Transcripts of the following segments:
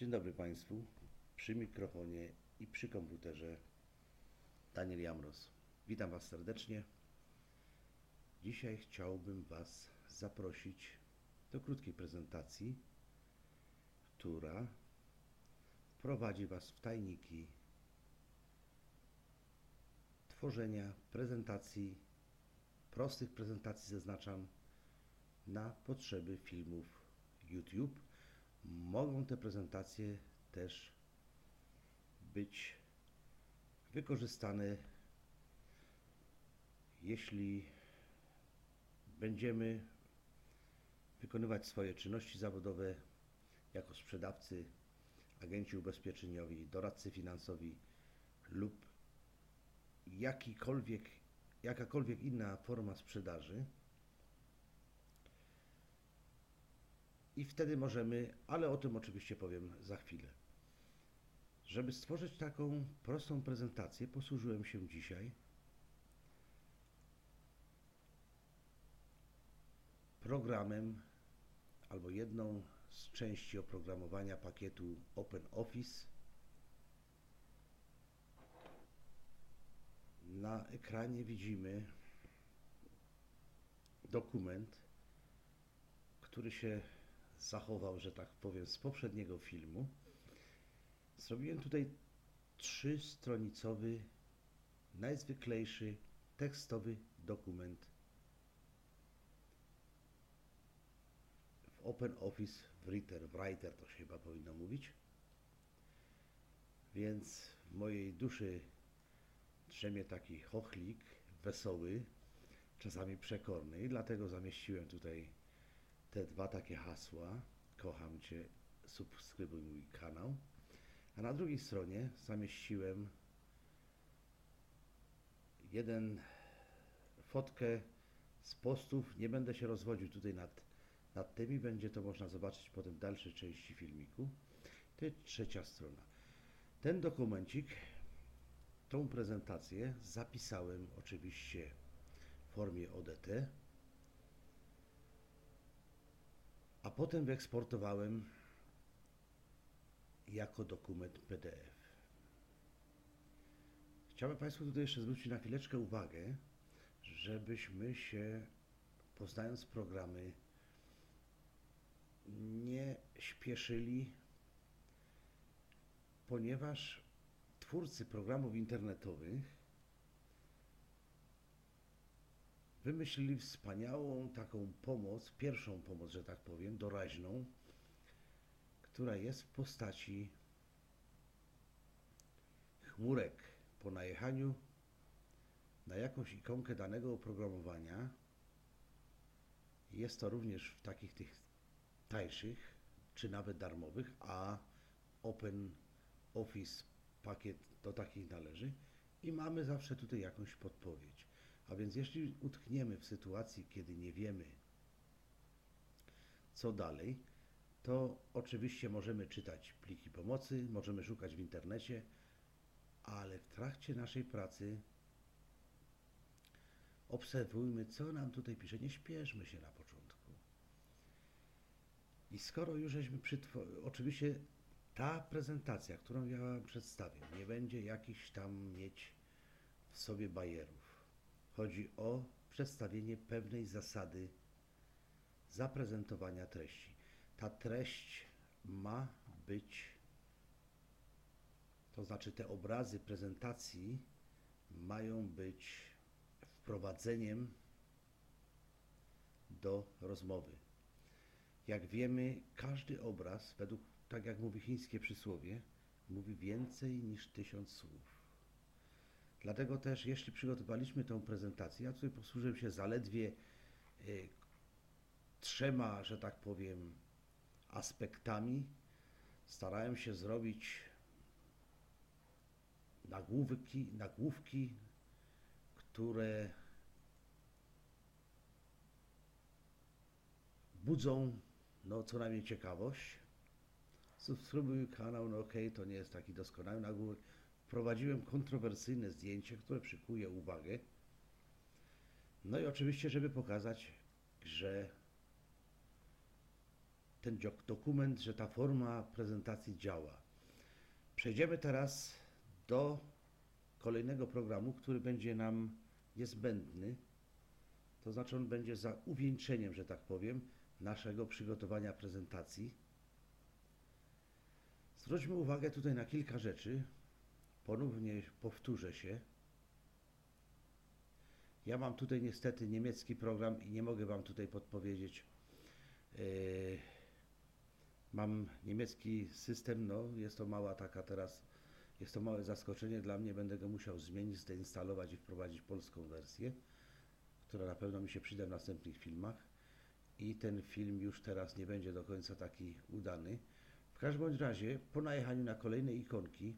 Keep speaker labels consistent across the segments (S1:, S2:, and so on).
S1: Dzień dobry Państwu. Przy mikrofonie i przy komputerze Daniel Jamros. Witam Was serdecznie. Dzisiaj chciałbym Was zaprosić do krótkiej prezentacji, która wprowadzi Was w tajniki tworzenia prezentacji, prostych prezentacji zaznaczam, na potrzeby filmów YouTube. Mogą te prezentacje też być wykorzystane, jeśli będziemy wykonywać swoje czynności zawodowe jako sprzedawcy, agenci ubezpieczeniowi, doradcy finansowi lub jakikolwiek, jakakolwiek inna forma sprzedaży. I wtedy możemy, ale o tym oczywiście powiem za chwilę. Żeby stworzyć taką prostą prezentację, posłużyłem się dzisiaj programem albo jedną z części oprogramowania pakietu OpenOffice. Na ekranie widzimy dokument, który się zachował, że tak powiem, z poprzedniego filmu. Zrobiłem tutaj trzystronicowy, najzwyklejszy tekstowy dokument w OpenOffice Writer, Writer to się chyba powinno mówić. Więc w mojej duszy drzemie taki chochlik, wesoły, czasami przekorny i dlatego zamieściłem tutaj te dwa takie hasła. Kocham Cię, subskrybuj mój kanał. A na drugiej stronie zamieściłem jeden fotkę z postów. Nie będę się rozwodził tutaj nad, nad tymi, będzie to można zobaczyć potem w dalszej części filmiku. To jest trzecia strona. Ten dokumencik, tą prezentację zapisałem oczywiście w formie ODT a potem wyeksportowałem jako dokument PDF. Chciałbym Państwu tutaj jeszcze zwrócić na chwileczkę uwagę, żebyśmy się, poznając programy, nie śpieszyli, ponieważ twórcy programów internetowych wymyślili wspaniałą taką pomoc, pierwszą pomoc, że tak powiem, doraźną, która jest w postaci chmurek po najechaniu na jakąś ikonkę danego oprogramowania. Jest to również w takich tych tańszych, czy nawet darmowych, a Open Office pakiet do takich należy i mamy zawsze tutaj jakąś podpowiedź. A więc jeśli utkniemy w sytuacji, kiedy nie wiemy, co dalej, to oczywiście możemy czytać pliki pomocy, możemy szukać w internecie, ale w trakcie naszej pracy obserwujmy, co nam tutaj pisze. Nie śpieszmy się na początku. I skoro już żeśmy oczywiście ta prezentacja, którą ja Wam przedstawię, nie będzie jakiś tam mieć w sobie bajerów Chodzi o przedstawienie pewnej zasady zaprezentowania treści. Ta treść ma być, to znaczy te obrazy prezentacji mają być wprowadzeniem do rozmowy. Jak wiemy, każdy obraz, według, tak jak mówi chińskie przysłowie, mówi więcej niż tysiąc słów. Dlatego też, jeśli przygotowaliśmy tę prezentację, ja tutaj posłużyłem się zaledwie y, trzema, że tak powiem, aspektami. Starałem się zrobić nagłówki, nagłówki które budzą no, co najmniej ciekawość. Subskrybuj kanał, no ok, to nie jest taki doskonały nagłówek Prowadziłem kontrowersyjne zdjęcie, które przykuje uwagę. No i oczywiście, żeby pokazać, że ten dokument, że ta forma prezentacji działa. Przejdziemy teraz do kolejnego programu, który będzie nam niezbędny. To znaczy on będzie za uwieńczeniem, że tak powiem, naszego przygotowania prezentacji. Zwróćmy uwagę tutaj na kilka rzeczy. Ponownie powtórzę się. Ja mam tutaj niestety niemiecki program i nie mogę Wam tutaj podpowiedzieć. Yy, mam niemiecki system, no jest to mała taka teraz, jest to małe zaskoczenie dla mnie, będę go musiał zmienić, zdeinstalować i wprowadzić polską wersję, która na pewno mi się przyda w następnych filmach i ten film już teraz nie będzie do końca taki udany. W każdym razie, po najechaniu na kolejne ikonki,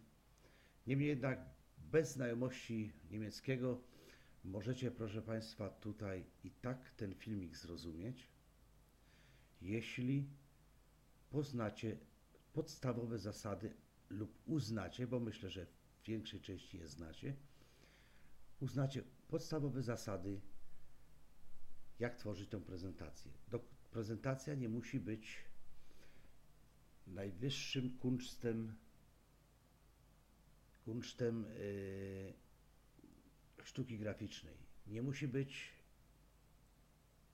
S1: niemniej jednak bez znajomości niemieckiego, możecie, proszę Państwa, tutaj i tak ten filmik zrozumieć, jeśli poznacie podstawowe zasady lub uznacie, bo myślę, że w większej części je znacie, uznacie podstawowe zasady, jak tworzyć tą prezentację. Do, prezentacja nie musi być najwyższym kunsztem, kunsztem yy, sztuki graficznej. Nie musi być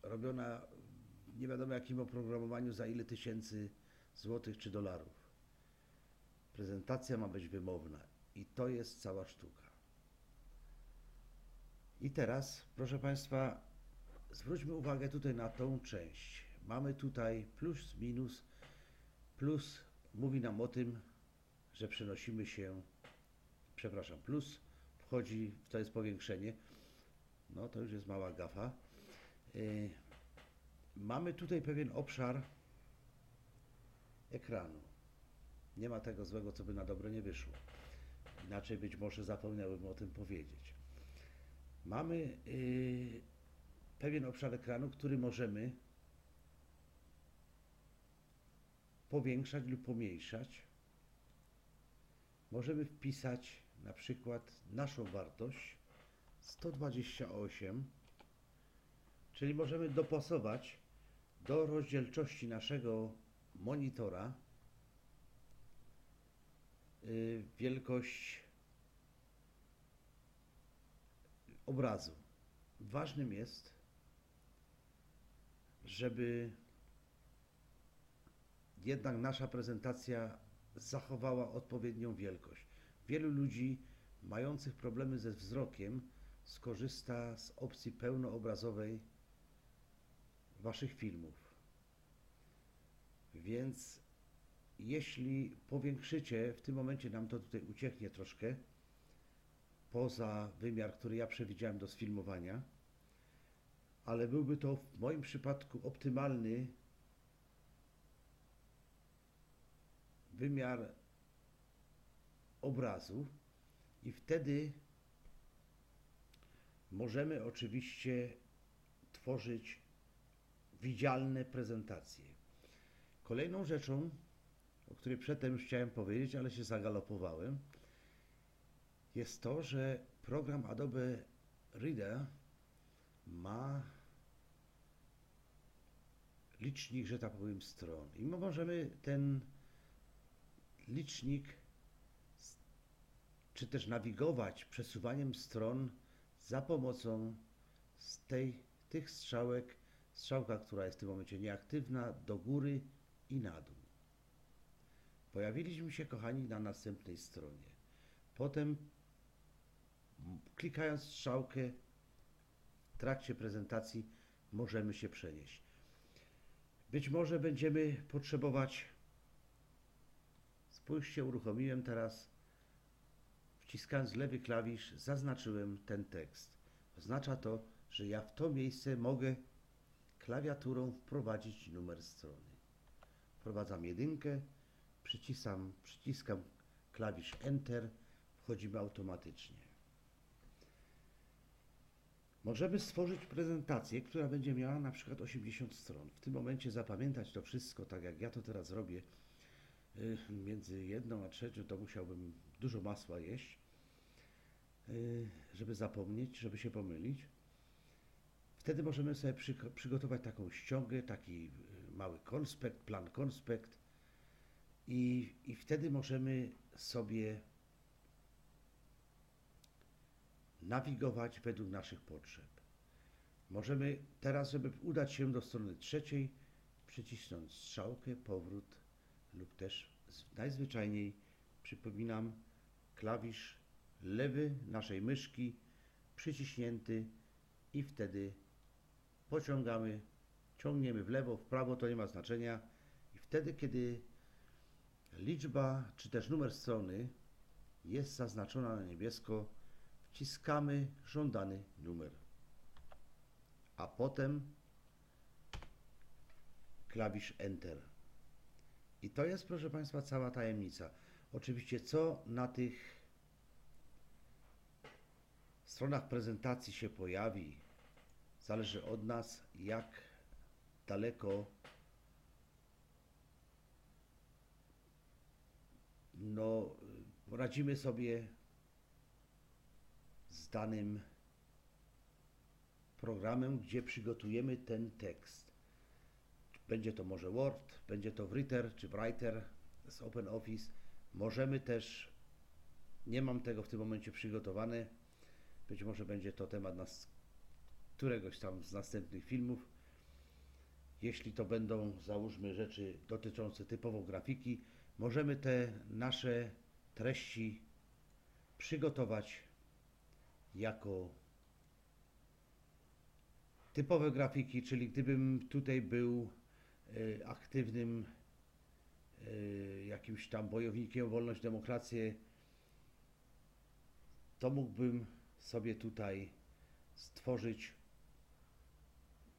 S1: robiona nie wiadomo jakim oprogramowaniu za ile tysięcy złotych czy dolarów. Prezentacja ma być wymowna i to jest cała sztuka. I teraz, proszę Państwa, zwróćmy uwagę tutaj na tą część. Mamy tutaj plus, minus. Plus mówi nam o tym, że przenosimy się, przepraszam, plus wchodzi, to jest powiększenie. No to już jest mała gafa. Yy, mamy tutaj pewien obszar ekranu. Nie ma tego złego, co by na dobre nie wyszło. Inaczej być może zapomniałem o tym powiedzieć. Mamy yy, pewien obszar ekranu, który możemy powiększać lub pomniejszać. Możemy wpisać na przykład naszą wartość 128, czyli możemy dopasować do rozdzielczości naszego monitora yy, wielkość obrazu. Ważnym jest, żeby jednak nasza prezentacja zachowała odpowiednią wielkość. Wielu ludzi mających problemy ze wzrokiem skorzysta z opcji pełnoobrazowej Waszych filmów. Więc jeśli powiększycie, w tym momencie nam to tutaj ucieknie troszkę poza wymiar, który ja przewidziałem do sfilmowania, ale byłby to w moim przypadku optymalny wymiar obrazu i wtedy możemy oczywiście tworzyć widzialne prezentacje. Kolejną rzeczą, o której przedtem już chciałem powiedzieć, ale się zagalopowałem, jest to, że program Adobe Reader ma licznik, że tak powiem, stron. I my możemy ten licznik czy też nawigować przesuwaniem stron za pomocą z tej, tych strzałek, strzałka, która jest w tym momencie nieaktywna, do góry i na dół. Pojawiliśmy się, kochani, na następnej stronie. Potem klikając strzałkę w trakcie prezentacji możemy się przenieść. Być może będziemy potrzebować, spójrzcie, uruchomiłem teraz, wciskając lewy klawisz, zaznaczyłem ten tekst. Oznacza to, że ja w to miejsce mogę klawiaturą wprowadzić numer strony. Wprowadzam jedynkę, przyciskam, przyciskam klawisz Enter, wchodzimy automatycznie. Możemy stworzyć prezentację, która będzie miała na przykład 80 stron. W tym momencie zapamiętać to wszystko, tak jak ja to teraz robię, y, między jedną a trzecią, to musiałbym dużo masła jeść, żeby zapomnieć, żeby się pomylić. Wtedy możemy sobie przygotować taką ściągę, taki y, mały konspekt, plan konspekt i, i wtedy możemy sobie nawigować według naszych potrzeb. Możemy teraz, żeby udać się do strony trzeciej, przycisnąć strzałkę, powrót lub też najzwyczajniej, przypominam, klawisz lewy naszej myszki przyciśnięty i wtedy pociągamy, ciągniemy w lewo, w prawo, to nie ma znaczenia i wtedy, kiedy liczba czy też numer strony jest zaznaczona na niebiesko, wciskamy żądany numer. A potem klawisz Enter. I to jest, proszę Państwa, cała tajemnica. Oczywiście, co na tych stronach prezentacji się pojawi, zależy od nas, jak daleko no, poradzimy sobie z danym programem, gdzie przygotujemy ten tekst. Będzie to może Word, będzie to Writer czy Writer z OpenOffice. Możemy też, nie mam tego w tym momencie przygotowane, być może będzie to temat nas, któregoś tam z następnych filmów. Jeśli to będą, załóżmy, rzeczy dotyczące typowo grafiki, możemy te nasze treści przygotować jako typowe grafiki, czyli gdybym tutaj był e, aktywnym e, jakimś tam bojownikiem o wolność, demokrację, to mógłbym sobie tutaj stworzyć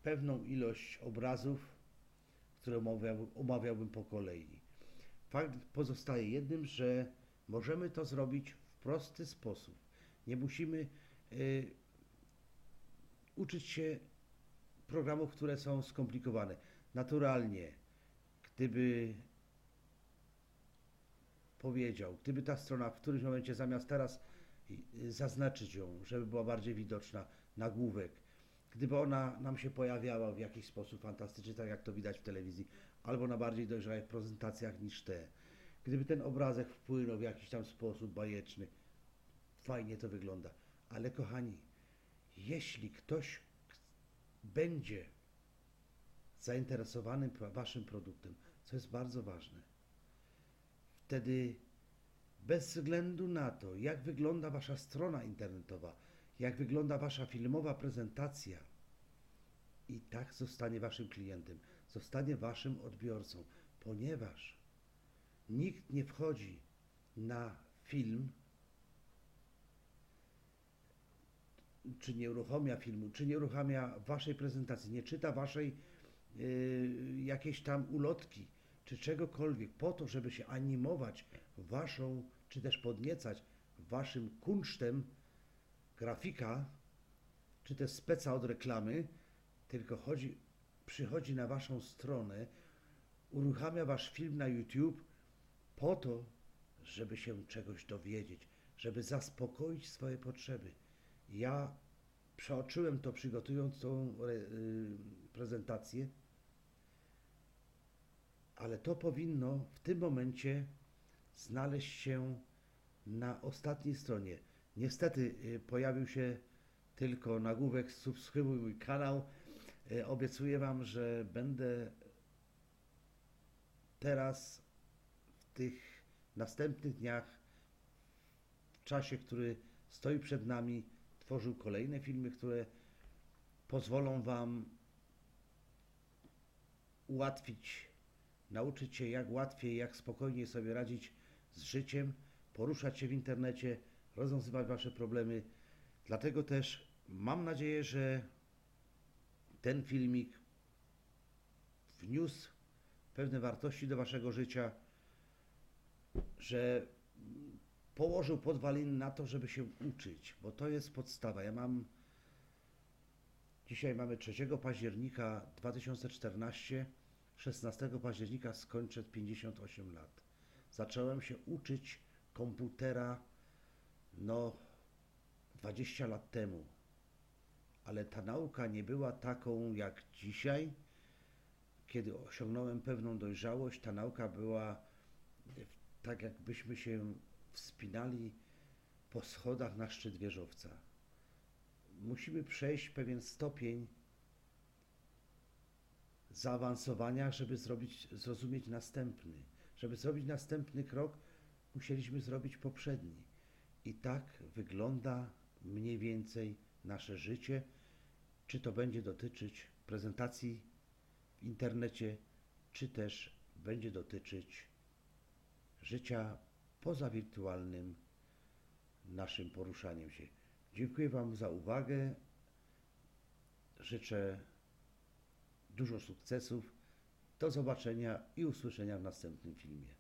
S1: pewną ilość obrazów, które omawiałbym, po kolei. Fakt pozostaje jednym, że możemy to zrobić w prosty sposób. Nie musimy y, uczyć się programów, które są skomplikowane. Naturalnie, gdyby powiedział, gdyby ta strona w którymś momencie zamiast teraz zaznaczyć ją, żeby była bardziej widoczna, nagłówek, gdyby ona nam się pojawiała w jakiś sposób fantastyczny, tak jak to widać w telewizji, albo na bardziej dojrzałych prezentacjach niż te, gdyby ten obrazek wpłynął w jakiś tam sposób bajeczny, fajnie to wygląda. Ale kochani, jeśli ktoś będzie zainteresowany pa- waszym produktem, co jest bardzo ważne, wtedy bez względu na to, jak wygląda wasza strona internetowa, jak wygląda wasza filmowa prezentacja, i tak zostanie waszym klientem, zostanie waszym odbiorcą, ponieważ nikt nie wchodzi na film, czy nie uruchamia filmu, czy nie uruchamia waszej prezentacji, nie czyta waszej yy, jakiejś tam ulotki, czy czegokolwiek, po to, żeby się animować waszą, czy też podniecać waszym kunsztem grafika, czy też speca od reklamy, tylko chodzi, przychodzi na waszą stronę, uruchamia wasz film na YouTube po to, żeby się czegoś dowiedzieć, żeby zaspokoić swoje potrzeby. Ja przeoczyłem to przygotując tą y, prezentację, ale to powinno w tym momencie znaleźć się na ostatniej stronie. Niestety y, pojawił się tylko nagłówek subskrybuj mój kanał. Y, Obiecuję Wam, że będę teraz w tych następnych dniach, w czasie, który stoi przed nami, tworzył kolejne filmy, które pozwolą Wam ułatwić, nauczyć się jak łatwiej, jak spokojniej sobie radzić z życiem, poruszać się w internecie, rozwiązywać Wasze problemy. Dlatego też mam nadzieję, że ten filmik wniósł pewne wartości do Waszego życia, że położył podwaliny na to, żeby się uczyć, bo to jest podstawa. Ja mam. Dzisiaj mamy 3 października 2014. 16 października skończę 58 lat. Zacząłem się uczyć komputera no 20 lat temu. Ale ta nauka nie była taką jak dzisiaj, kiedy osiągnąłem pewną dojrzałość, ta nauka była e, tak, jakbyśmy się wspinali po schodach na szczyt wieżowca. Musimy przejść pewien stopień zaawansowania, żeby zrobić, zrozumieć następny. Żeby zrobić następny krok, musieliśmy zrobić poprzedni. I tak wygląda mniej więcej nasze życie, czy to będzie dotyczyć prezentacji w internecie, czy też będzie dotyczyć życia poza wirtualnym naszym poruszaniem się. Dziękuję Wam za uwagę. Życzę dużo sukcesów. Do zobaczenia i usłyszenia w następnym filmie.